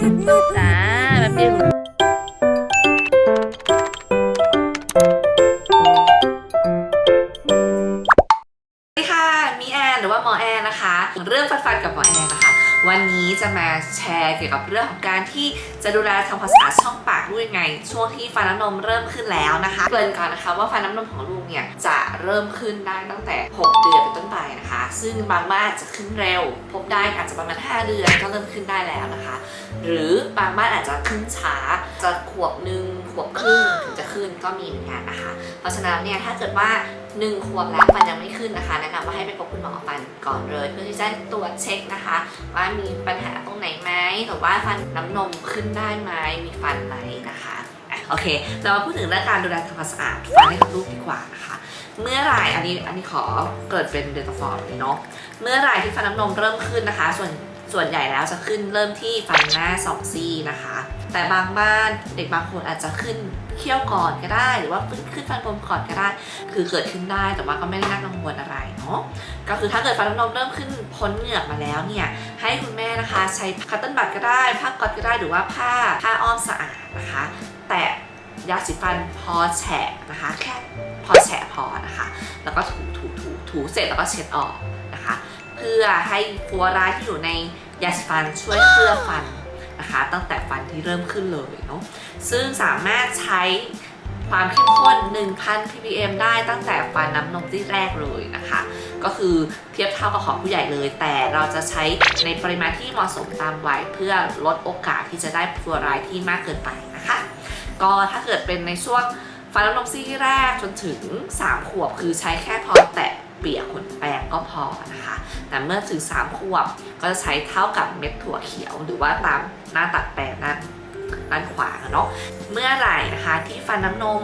จ้าแบบนี้ค่ะ มีแอนหรือว่าหมอแอนนะคะ เรื่องฟันฟันกับหมอแอนนะคะ วันนี้จะมาแชร์เกี่ยวกับเรื่องของการที่จะดูแลทำความสะอาดช่องปากลูกยังไง ช่วงที่ฟันน้ำนมเริ่มขึ้นแล้วนะคะเกริ่นก่อนนะคะว่าฟันน้ำนมของลูกเนี่ยจะเริ่มขึ้นได้ตั้งแต่ 6 เดือนเป็นต้นไปนะคะ ซึ่งบางบ้านจะขึ้นเร็ว พบได้อาจจะประมาณ 5 เดือนก็เริ่มขึ้นได้แล้วนะคะ หรือบางบ้านอาจจะขึ้นช้าจะขวบหนึ่งขวบครึ่งถึงจะขึ้นก็มีเหมือนกันนะคะ เพราะฉะนั้นเนี่ยถ้าเกิดว่าหนึ่งขวบแล้วฟันยังไม่ขึ้นนะคะ แนะนำว่าให้ไปพบคุณหมอฟันก่อนเลย เพื่อที่จะตรวจเช็คนะคะ ว่ามีปัญหาตรงไหนไหมหรือว่าฟันน้ำนมขึ้นได้ไหมมีฟันไหมนะคะโอเค เรามาพูดถึงเรื่องการดูแลทำความสะอาดฟันให้กับลูกดีกว่านะคะเมื่อไหร่อันนี้อันนี้ขอเกิดเป็นเดลต้าฟอร์มเลยเนาะเมื่อไหร่ที่ฟันน้ำนมเริ่มขึ้นนะคะ ส่วนส่วนใหญ่แล้วจะขึ้นเริ่มที่ฟันหน้าสองซี่นะคะ แต่บางบ้านเด็กบางคนอาจจะขึ้นเขี้ยวก่อนก็ได้ หรือว่าขึ้นขึ้นฟันปลอมก่อนก็ได้ คือเกิดขึ้นได้แต่ว่าก็ไม่ได้น่ากังวลอะไรเนาะก็คือถ้าเกิดฟันนมเริ่มขึ้นพ้นเหงือกมาแล้วเนี่ยให้คุณแม่นะคะใช้คัตเติ้ลบัตก็ได้ผ้าก๊อตก็ได้หรือว่าผ้าผ้าอ้อมสะอาดนะคะ แตะยาสีฟันพอแฉะนะคะ แค่พอแฉะพอนะคะ แล้วก็ถูถูถูถูเสร็จแล้วก็เช็ดออกนะคะ เพื่อให้ฟลูออไรด์ที่อยู่ในยาสีฟันช่วยเคลือบฟัน นะคะ ตั้งแต่ฟันที่เริ่มขึ้นเลยเนาะซึ่งสามารถใช้ความเข้มข้น 1,000 ppm ได้ตั้งแต่ฟันน้ำนมที่แรกเลยนะคะ ก็คือเทียบเท่ากับของผู้ใหญ่เลย แต่เราจะใช้ในปริมาณที่เหมาะสมตามวัยเพื่อลดโอกาสที่จะได้ฟลูอไรด์ที่มากเกินไปนะคะ ก็ถ้าเกิดเป็นในช่วง ฟันน้ำนมซี่แรกจนถึง 3 ขวบคือใช้แค่พอแตะเปียกขนแปรงก็พอนะคะ แต่เมื่อถึง 3 ขวบก็จะใช้เท่ากับเม็ดถั่วเขียว หรือว่าตามหน้าตัดแปรงด้นด้านขวาเนาะ เมื่อไหร่นะคะที่ฟันน้ำนม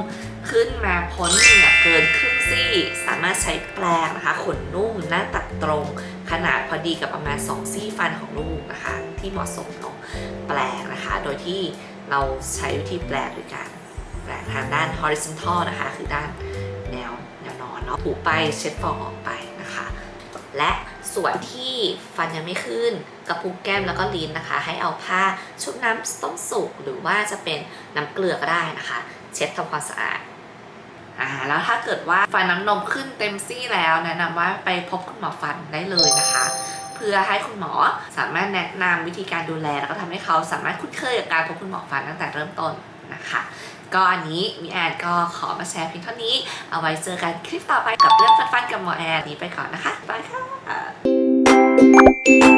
ขึ้นมาพ้นเหนือกเกินครึ่งซี่ สามารถใช้แปรงนะคะ ขนนุ่มหน้าตัดตรง ขนาดพอดีกับประมาณ 2 ซี่ฟันของลูกนะคะ ที่เหมาะสมเนาะแปรงนะคะ โดยที่เราใช้วิธีแปรงด้วยกัน ทางด้าน horizontal นะคะ คือด้านแนวแนวนอนเนาะถูไปเช็ดฟองออกไปนะคะ และส่วนที่ฟันยังไม่ขึ้นกระพุ้งแก้มแล้วก็ลิ้นนะคะ ให้เอาผ้าชุบน้ำต้มสุกหรือว่าจะเป็นน้ำเกลือก็ได้นะคะ เช็ดทำความสะอาดอ่าแล้วถ้าเกิดว่าฟันน้ำนมขึ้นเต็มซี่แล้วแนะนำว่าไปพบคุณหมอฟันได้เลยนะคะ เพื่อให้คุณหมอสามารถแนะนำวิธีการดูแล แล้วก็ทำให้เขาสามารถคุ้นเคยกับการพบคุณหมอฟันตั้งแต่เริ่มต้น นะคะ ก็อันนี้มีแอนก็ขอมาแชร์เพียงเท่านี้ เอาไว้เจอกันคลิปต่อไปกับเรื่องฟันๆกับหมอแอนนี้ไปก่อนนะคะบายค่ะ